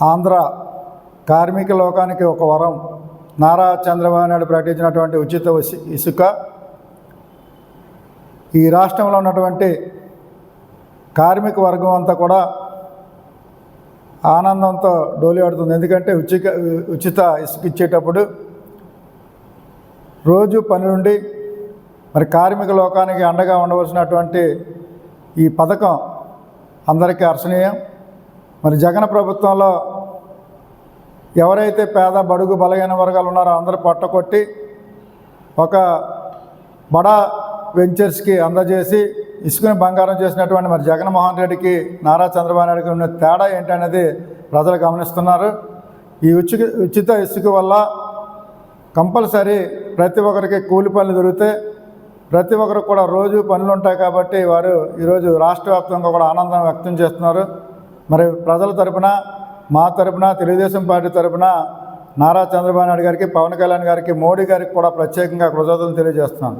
ఆంధ్ర కార్మిక లోకానికి ఒక వరం. నారా చంద్రబాబు నాయుడు ప్రకటించినటువంటి ఉచిత ఇసు- ఇసుక ఈ రాష్ట్రంలో ఉన్నటువంటి కార్మిక వర్గం అంతా కూడా ఆనందంతో డోలి ఆడుతుంది ఎందుకంటే ఉచిత ఉచిత ఇసుక ఇచ్చేటప్పుడు రోజు పని నుండి మరి కార్మిక లోకానికి అండగా ఉండవలసినటువంటి ఈ పథకం అందరికీ హర్షణీయం మరి జగన్ ప్రభుత్వంలో ఎవరైతే పేద బడుగు బలహీన వర్గాలు ఉన్నారో అందరూ పట్టకొట్టి ఒక బడా వెంచర్స్కి అందజేసి ఇసుకని బంగారం చేసినటువంటి మరి జగన్మోహన్ రెడ్డికి నారా చంద్రబాబు నాయుడుకి ఉన్న తేడా ఏంటనేది ప్రజలు గమనిస్తున్నారు. ఈ ఉచిత ఉచిత ఇసుక వల్ల కంపల్సరీ ప్రతి ఒక్కరికి కూలి పనులు దొరికితే ప్రతి ఒక్కరికి కూడా రోజు పనులు ఉంటాయి కాబట్టి వారు ఈరోజు రాష్ట్ర వ్యాప్తంగా కూడా ఆనందం వ్యక్తం చేస్తున్నారు. మరి ప్రజల తరపున మా తరపున తెలుగుదేశం పార్టీ తరపున నారా చంద్రబాబు నాయుడు గారికి పవన్ కళ్యాణ్ గారికి మోడీ గారికి కూడా ప్రత్యేకంగా కృతజ్ఞతలు తెలియజేస్తున్నాను.